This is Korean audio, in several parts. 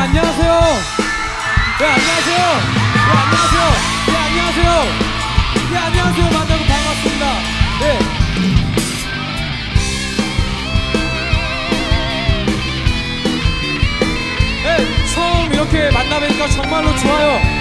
안녕하세요. 예, 안녕하세요. 예, 안녕하세요. 예, 안녕하세요. 예, 안녕하세요. 만나고 반갑습니다. 예. 예, 처음 이렇게 만나뵈니까 정말로 좋아요.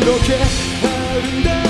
그렇게 아름다운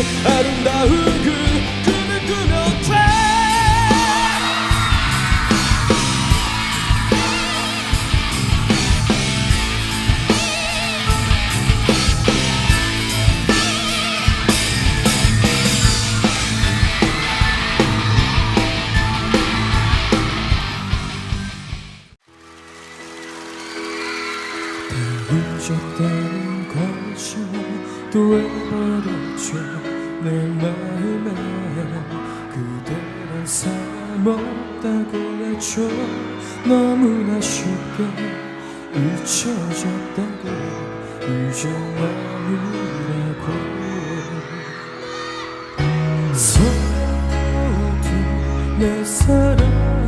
I 못다고 해줘. 너무나 쉽게 잊혀졌다고 잊어버리라고. 서로도 내 사랑.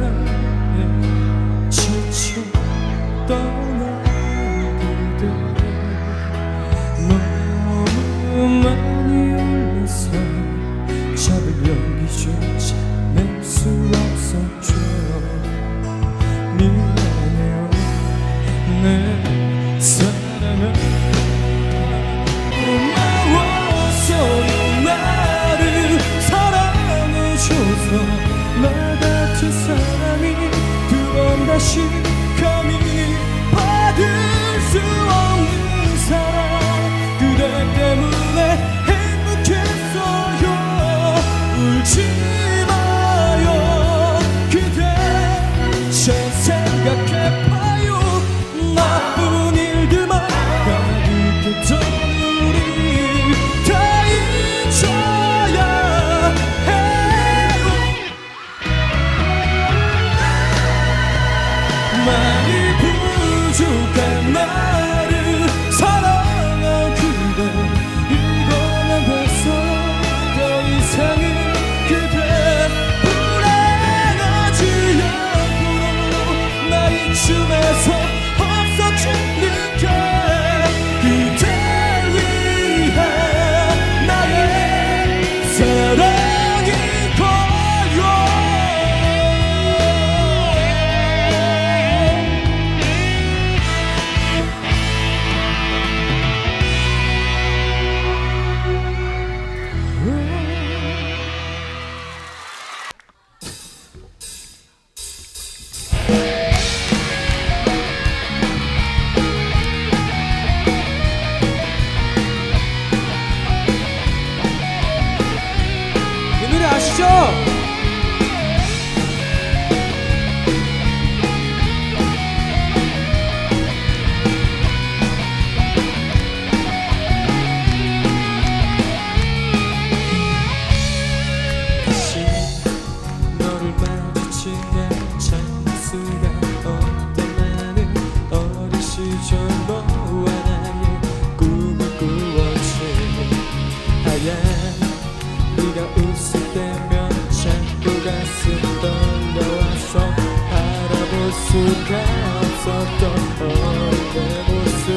없었던 너의 모습.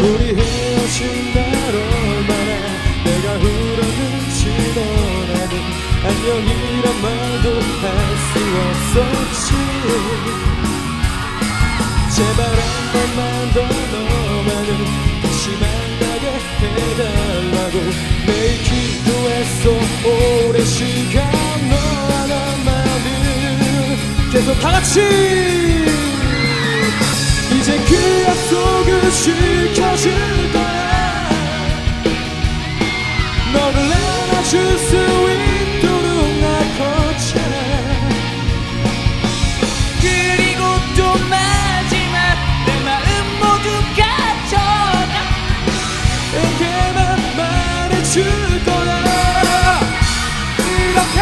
우리 헤어진 날 얼마나 내가 울었는지 너라는 안녕이란 말도 할 수 없었지. 제발 한 번만 더 너만을 다시 만나게 해달라고 매일 기도했어. 오랜 시간 너 하나만을. 계속 다 같이 지켜줄 거야. 너를 안아줄 수 있도록 날 거잖아 그리고 또 마지막 내 마음 모두가 전하 에게만 말해줄 거야. 이렇게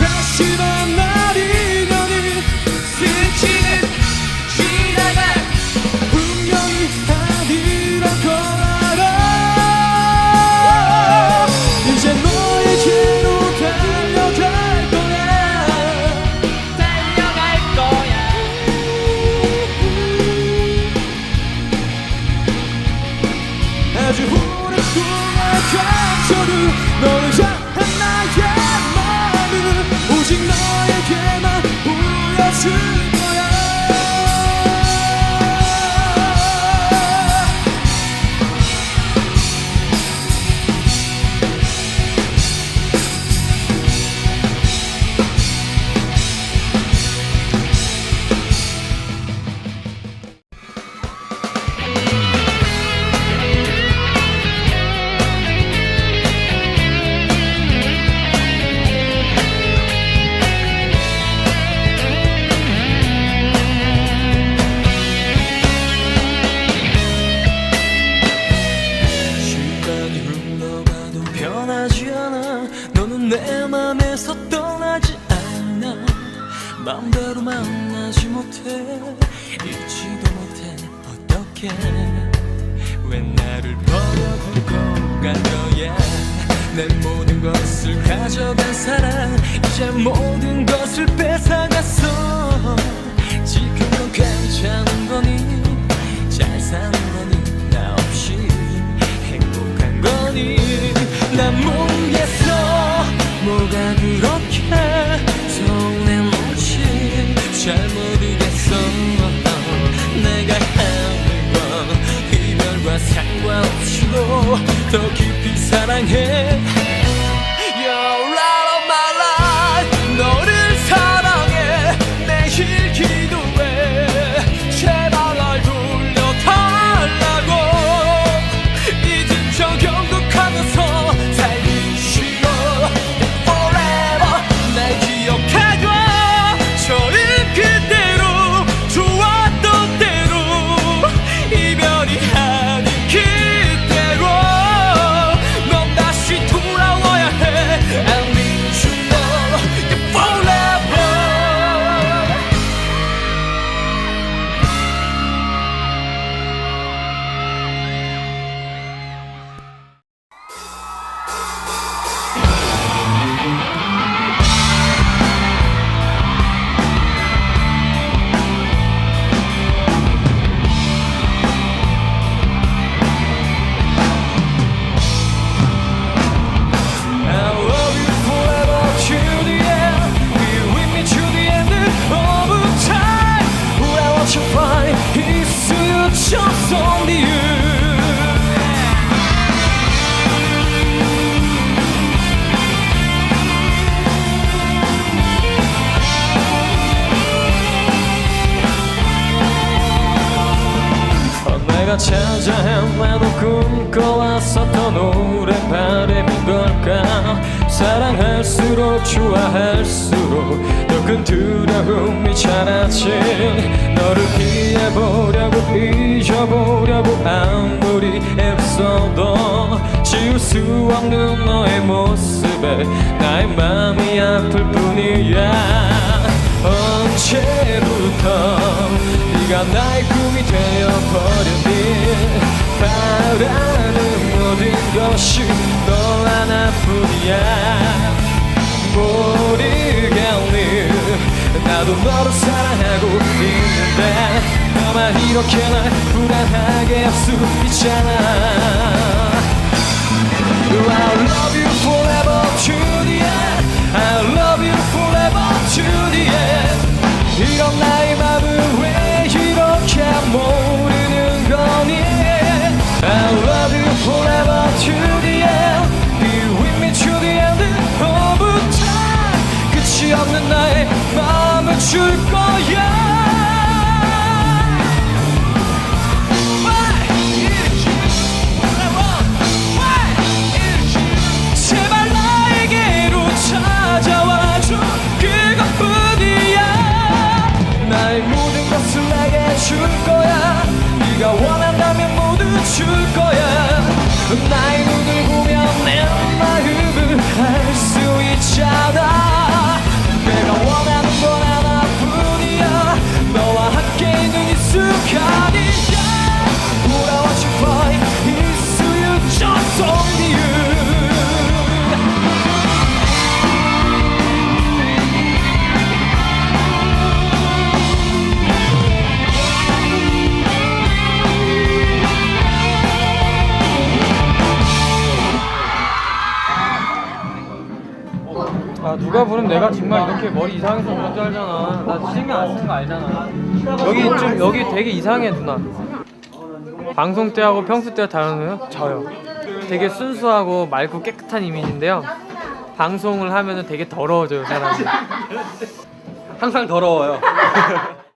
다시 만나리려니. 스치는 감춰둔 너 내 맘에서 떠나지 않아. 맘대로 만나지 못해. 잊지도 못해. 어떻게 왜 나를 버려두고 간 거야 내 모든 것을 가져간 사랑. 이제 모든 것을 뺏어갔어. 지금 넌 괜찮은 거니 상 내가 찾아 헤매도 꿈꿔왔었던 오랜 바람인 걸까? 사랑할수록 좋아할수록 더 큰 두려움이 자라지 너를 피해보려고 잊어보려고 아무리 애써도 지울 수 없는 너의 모습에 나의 마음이 아플 뿐이야. 언제부터 네가 나의 꿈이 되어버렸니 바라는 모든 것이 너 하나뿐이야. 모르겠니 나 나도 너를 사랑하고 있는데 너만 이렇게 날 불안하게 할 수 있잖아. I love you forever 아 누가 부르면 내가 정말 이렇게 머리 이상해서 그런 줄 알잖아. 나 신경 안 쓰는 거 알잖아. 여기 좀 여기 되게 이상해 누나. 방송 때하고 평소 때가 다르면 저요. 되게 순수하고 맑고 깨끗한 이미지인데요. 방송을 하면은 되게 더러워져요 사람이. 항상 더러워요.